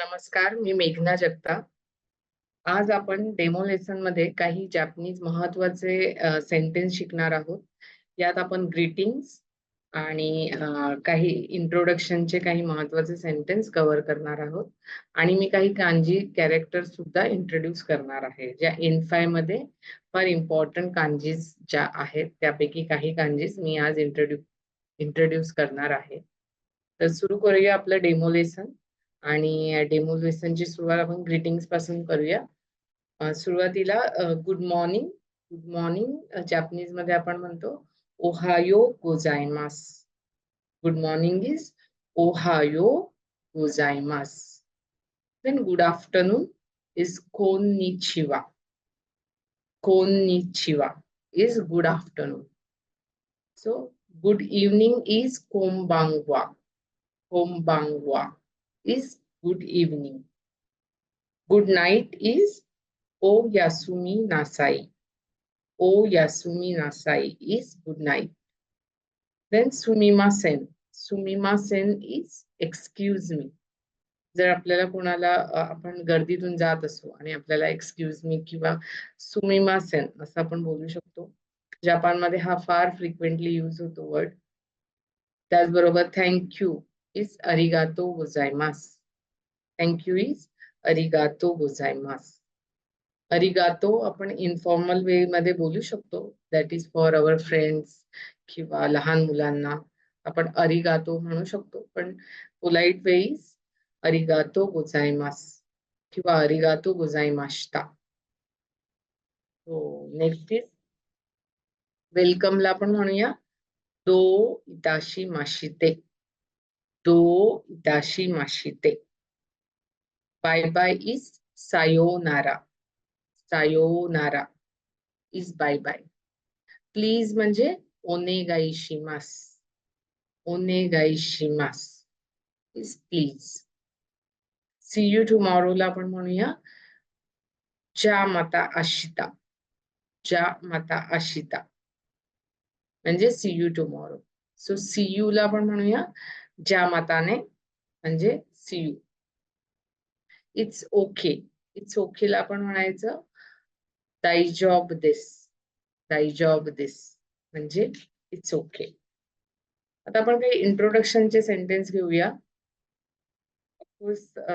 नमस्कार, मी मेघना जगताप. आज आपण डेमो लेसनमध्ये काही जॅपनीज महत्त्वाचे सेंटेन्स शिकणार आहोत. यात आपण ग्रीटिंग्स आणि काही इंट्रोडक्शनचे काही महत्त्वाचे सेंटेन्स कव्हर करणार आहोत आणि मी काही कांजी कॅरेक्टर सुद्धा इंट्रोड्यूस करणार आहे. ज्या N5 मध्ये फार इम्पॉर्टंट कांजीज ज्या आहेत, त्यापैकी काही कांजीज मी आज इंट्रोड्यू इंट्रोड्यूस करणार आहे. तर सुरू करूया आपलं डेमो लेसन आणि डेमो लेसनची सुरुवात आपण ग्रीटिंग्सपासून करूया. सुरुवातीला गुड मॉर्निंग. गुड मॉर्निंग जॅपनीजमध्ये आपण म्हणतो ओहायो गोजायमास गुड मॉर्निंग इज ओहायो गोजायमास देन गुड आफ्टरनून इज कोन निचिवा कोन निचिवा is good afternoon. So good evening is कोमबांगवा कोमबांगवा is good evening. Good night is O Yasumi Nasai. O Yasumi Nasai is good night. Then Sumimasen. Sumimasen is excuse me. जर आपल्याला कोणाला आपण गर्दीतून जात असू आणि आपल्याला एक्सक्यूज मी किंवा सुमिमासेन असं आपण बोलू शकतो. जपानमध्ये हा फार फ्रिक्वेंटली यूज होतो वर्ड. त्याचबरोबर thank you is arigato gozaimasu. Thank you is arigato gozaimasu. अरिगातो आपण इन्फॉर्मल वे मध्ये बोलू शकतो. That is for our friends किंवा लहान मुलांना आपण अरिगातो म्हणू शकतो. पण पोलाइट वे इज अरिगातो गोझायमास किंवा अरिगातो गोजाइमाश्ता नेक्स्ट इज वेलकमला आपण म्हणूया. दो इताशी माशिते दो इताशी माशिते. बाय बाय इज सायोनारा. सायोनारा इज बाय बाय. प्लीज म्हणजे ओनेगाईशिमास. ओनेगाईशिमास. इज प्लीज सी यू टुमॉरोला आपण म्हणूया. ज्या माता आशिता. ज्या माता आशिता. म्हणजे see you tomorrow so see you ला आपण म्हणूया. ज्या मताने म्हणजे see you. It's okay it's ओकेला आपण म्हणायचं दाई जॉब दिस दाई जॉब दिस म्हणजे इट्स ओके आता आपण काही इंट्रोडक्शनचे सेंटेन्स घेऊया.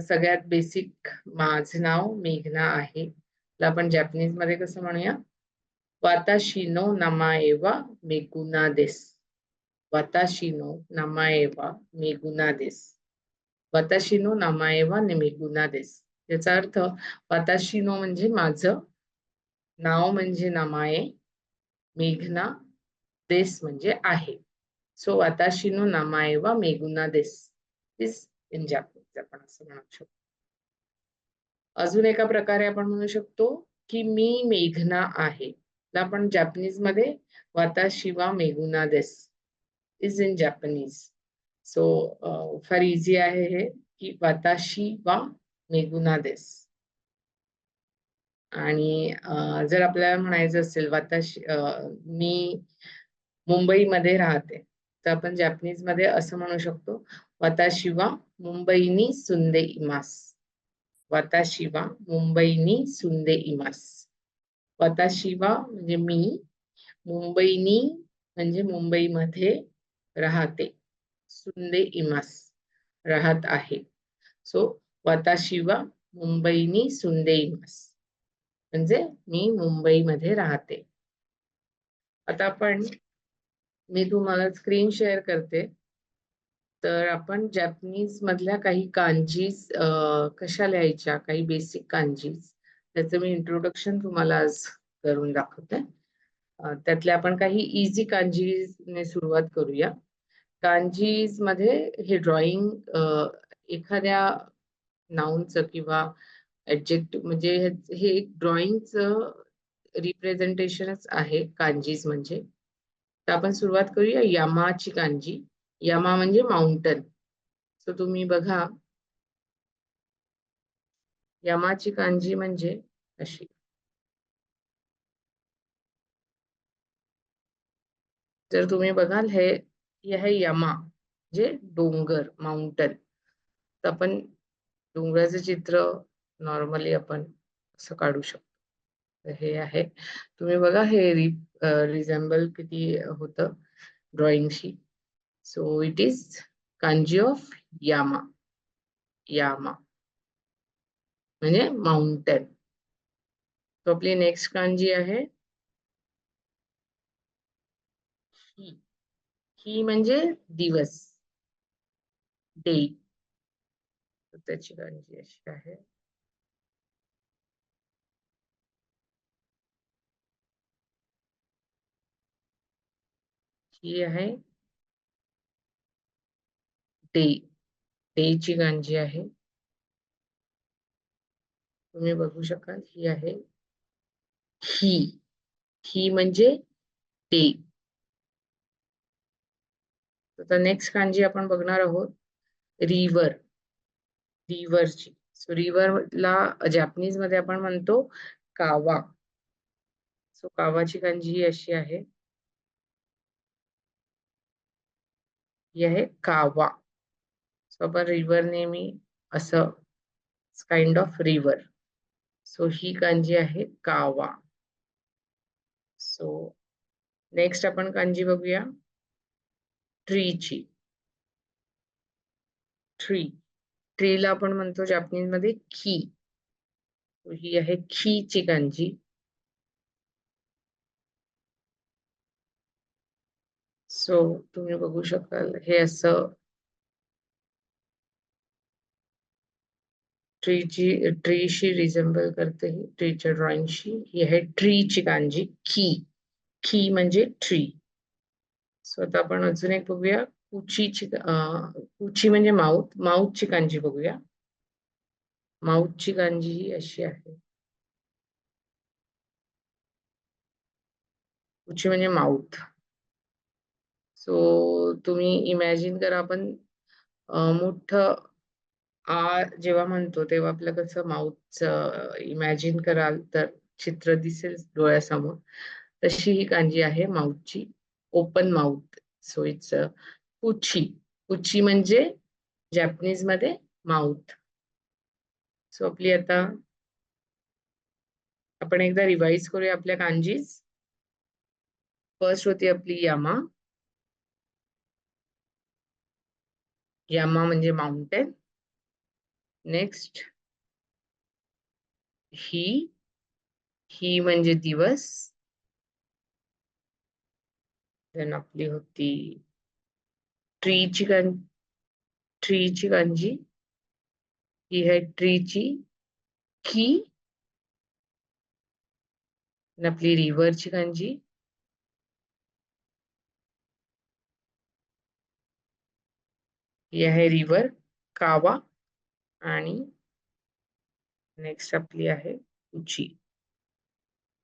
सगळ्यात बेसिक माझं नाव मेघना आहे. आपण जॅपनीजमध्ये कसं म्हणूया? वाताशिनो नमाएवा मेगुना देस वाताशिनो नमाएवा मेगुना देस वाताशिनो नमाएवा मेगुना देस याचा अर्थ वाताशिनो म्हणजे माझं नाव म्हणजे नमाये मेघना देस म्हणजे आहे सो वाताशिनो नमाएवा मेगुना देस इज इन जॅपनीज आपण असं म्हणू शकतो अजून एका प्रकारे आपण म्हणू शकतो की मी मेघना आहे. आपण जॅपनीजमध्ये वाताशिवा मेगुना देस इज इन जॅपनीज सो फार इझी आहे हे की वाताशी वा मेगुना देस आणि जर आपल्याला म्हणायचं असेल वाताशी मी मुंबईमध्ये राहते तर आपण जॅपनीजमध्ये असं म्हणू शकतो वाताशिवा मुंबईनी सुंदे इमास वाताशिवा मुंबईनी सुंदे इमास वाताशिवा म्हणजे मी मुंबईनी म्हणजे मुंबईमध्ये राहते. सुंदे इमास. राहत आहे. सो वाताशिवा मुंबईनी सुंदे इमास. म्हणजे मी मुंबईमध्ये राहते. आता आपण मी तुम्हाला स्क्रीन शेअर करते. तर आपण जॅपनीज मधल्या काही कांजीज कशा लिहायच्या? काही बेसिक कांजीज त्याचं मी इंट्रोडक्शन तुम्हाला आज करून दाखवते. त्यातल्या आपण काही इझी कांजीने सुरुवात करूया. कांजीजमध्ये हे ड्रॉइंग एखाद्या नाऊनचं किंवा ऍब्जेक्टिव्ह म्हणजे हे एक ड्रॉइंगचं रिप्रेझेंटेशनच आहे कांजीज म्हणजे. तर आपण सुरुवात करूया यामाची कांजी यामा म्हणजे माउंटन सो तुम्ही बघा. यामाची कांजी म्हणजे अशी. जर तुम्ही बघाल हे हे आहे यमा जे डोंगर माउंटन तर आपण डोंगराचं चित्र नॉर्मली आपण असं काढू शकतो. तर हे आहे. तुम्ही बघा हे रि रिझेंबल किती होतं ड्रॉइंगशी so it is kanji of Yamaha यामा म्हणजे माउंटन तो आपली नेक्स्ट कांजी आहे. ही ही म्हणजे दिवस. डे त्याची कांजी अशी आहे. ही आहे. डे डेची गांजी आहे. तुम्ही बघू शकाल, ही आहे. ही ही म्हणजे डे आता नेक्स्ट कांजी आपण बघणार आहोत रिवर रिव्हरची सो रिव्हरला जॅपनीजमध्ये आपण म्हणतो कावा. सो कावाची कांजी ही अशी आहे. ही आहे कावा. सो आपण रिव्हर नेहमी असं काइंड ऑफ रिव्हर सो ही कांजी आहे कावा. सो नेक्स्ट आपण कांजी बघूया. ट्री ट्रीला आपण म्हणतो जापनीज मध्ये खी ही आहे खीची कांजी सो तुम्ही बघू शकाल, हे असं ट्रीची ट्रीशी रिझेंबल करते ही ट्रीच्या ड्रॉइंगशी ही आहे ट्रीची कांजी खी खी म्हणजे ट्री सो आता आपण अजून एक बघूया. कुचीची कुची म्हणजे माऊथ माऊथची कांजी बघूया. माऊथची कांजी ही अशी आहे. कुची म्हणजे माऊथ सो तुम्ही इमॅजिन करा आपण मोठं आ जेव्हा म्हणतो तेव्हा आपलं कसं माउथचं इमॅजिन कराल तर चित्र दिसेल डोळ्यासमोर. तशी ही कांजी आहे माउथची ओपन माउथ सो इट्स पुची पुची म्हणजे जॅपनीजमध्ये माउथ सो आपली आता आपण एकदा रिवाइज करूया आपल्या कांजीज फर्स्ट होती आपली यामा यामा म्हणजे माउंटेन नेक्स्ट ही ही म्हणजे दिवस. देन आपली होती ट्रीची कां ट्रीची कांजी ही आहे ट्रीची की आपली रिव्हरची कांजी ही आहे रिव्हर कावा आणि नेक्स्ट आपली आहे उची.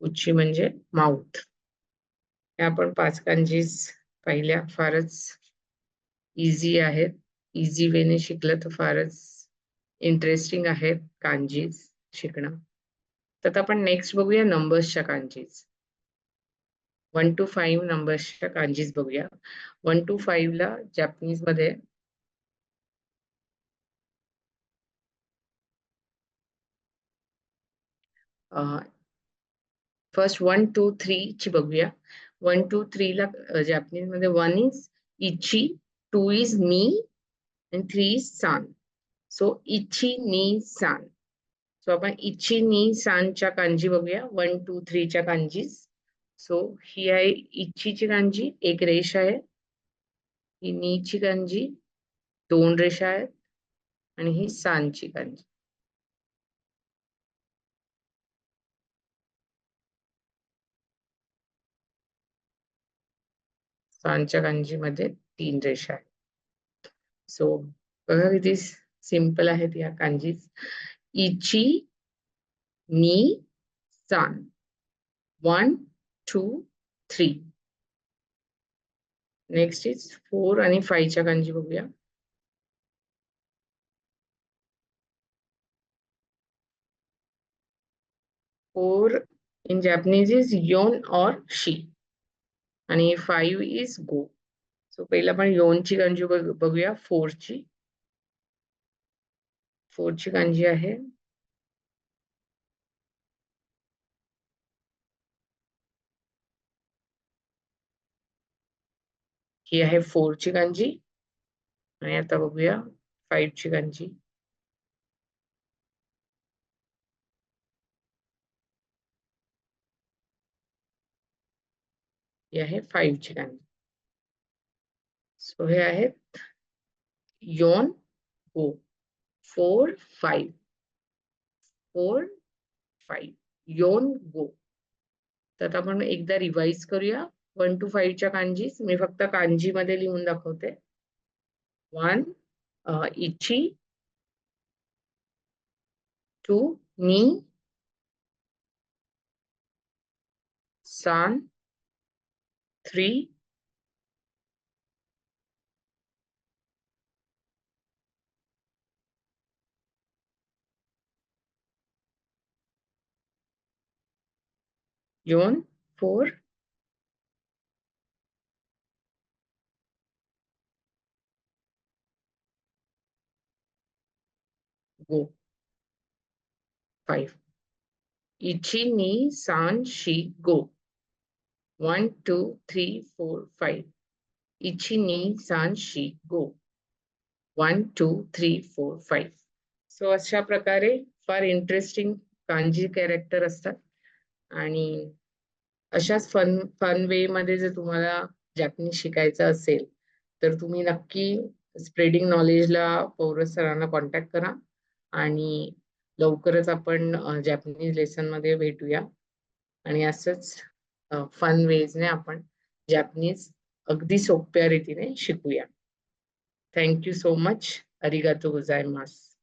उची म्हणजे माउथ आपण पाच कांजीज पाहिल्या फारच इझी आहेत. इझी वेने शिकलं तर फारच इंटरेस्टिंग आहेत कांजीज शिकणं. तर आपण नेक्स्ट बघूया नंबर्सच्या कांजीज. वन टू फाईव्ह नंबर्सच्या कांजीज बघूया. वन टू फाईव्हला जॅपनीजमध्ये फर्स्ट वन टू थ्री ची बघूया. वन टू थ्रीला जॅपनीजमध्ये वन इज इची टू इज मी अँड थ्री इज सान. सो इची नी सान. सो आपण इची नी सानच्या कांजी बघूया. वन टू थ्रीच्या कांजीज. सो ही आहे इच्छीची कांजी एक रेष आहे. ही नीची कांजी दोन रेषा आहेत. आणि ही सांची कांजी. सांच्या कांजीमध्ये तीन रेषा आहेत. सो बघा किती सिंपल आहेत या कांजी इची नी San. One two three next is four आणि फाईव्हच्या कांजी बघूया. फोर इन जॅपनीज इज योन और शी आणि फाईव्ह इज़ गो सो पहिला आपण योनची कांजी बघूया. फोरची फोरची कांजी आहे. ही आहे फोरची कांजी आणि आता बघूया फाईव्हची कांजी ही आहे फाईव्हची कांजी सो हे आहेत योन गो फोर फाईव्ह फोर फाईव्ह योन गो तर आता आपण एकदा रिवाइज करूया. वन टू फाईव्हच्या कांजीस मी फक्त कांजी मध्ये लिहून दाखवते. वन इची टू नी सान three, June, four, go, five. Ichi ni san shi go. One two three four five. Ichi ni san shi go. One two three four five. So अशा प्रकारे फार इंटरेस्टिंग कांजी कॅरेक्टर असतात. आणि अशाच फन फन वे मध्ये जर तुम्हाला Japanese शिकायचं असेल तर तुम्ही नक्की स्प्रेडिंग नॉलेजला पौरस सरांना कॉन्टॅक्ट करा. आणि लवकरच आपण जॅपनीज लेसनमध्ये भेटूया. आणि असंच फन वेजने आपण जॅपनीज अगदी सोप्या रीतीने शिकूया. थँक्यू सो मच अरिगातो गुजायमास